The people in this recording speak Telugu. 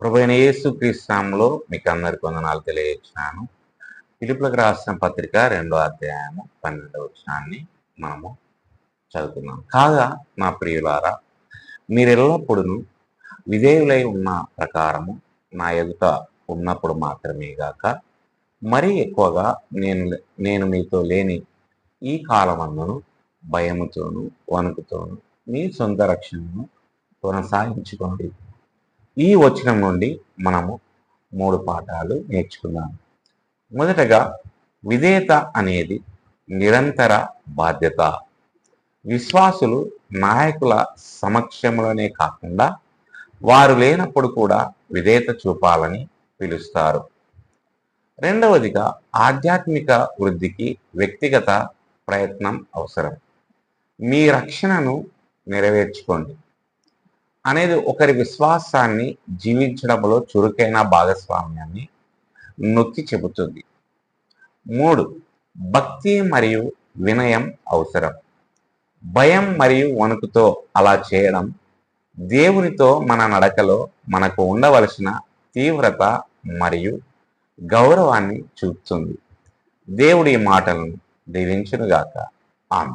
ప్రభైన యేసు క్రీస్తాంలో మీకు అందరికి వందనాలు తెలియజేస్తున్నాను. పిలుపులకు రాసిన పత్రిక రెండో అధ్యాయము పన్నెండవ వచనాన్ని మనము చదువుతున్నాం. కాగా నా ప్రియులారా మీరెల్లప్పుడూ విధేయులై ఉన్న ప్రకారము నా ఎదుట ఉన్నప్పుడు మాత్రమే గాక మరీ ఎక్కువగా నేను నేను మీతో లేని ఈ కాలమందును భయముతోను వణుకుతోను మీ సొంత రక్షణను కొనసాగించుకోండి. ఈ వచనం నుండి మనము మూడు పాఠాలు నేర్చుకున్నాం మొదటగా విధేయత అనేది నిరంతర బాధ్యత. విశ్వాసులు నాయకుల సమక్షంలోనే కాకుండా వారు లేనప్పుడు కూడా విధేయత చూపాలని పిలుస్తారు. రెండవదిగా ఆధ్యాత్మిక వృద్ధికి వ్యక్తిగత ప్రయత్నం అవసరం. మీ రక్షణను నెరవేర్చుకోండి. అనేది ఒకరి విశ్వాసాన్ని జీవించడంలో చురుకైన భాగస్వామ్యాన్ని నొక్కి చెబుతుంది. మూడు భక్తి మరియు వినయం అవసరం. భయం మరియు వణుకుతో అలా చేయడం దేవునితో మన నడకలో మనకు ఉండవలసిన తీవ్రత మరియు గౌరవాన్ని చూపుతుంది. దేవుడి మాటలను దీవించునుగాక. ఆమె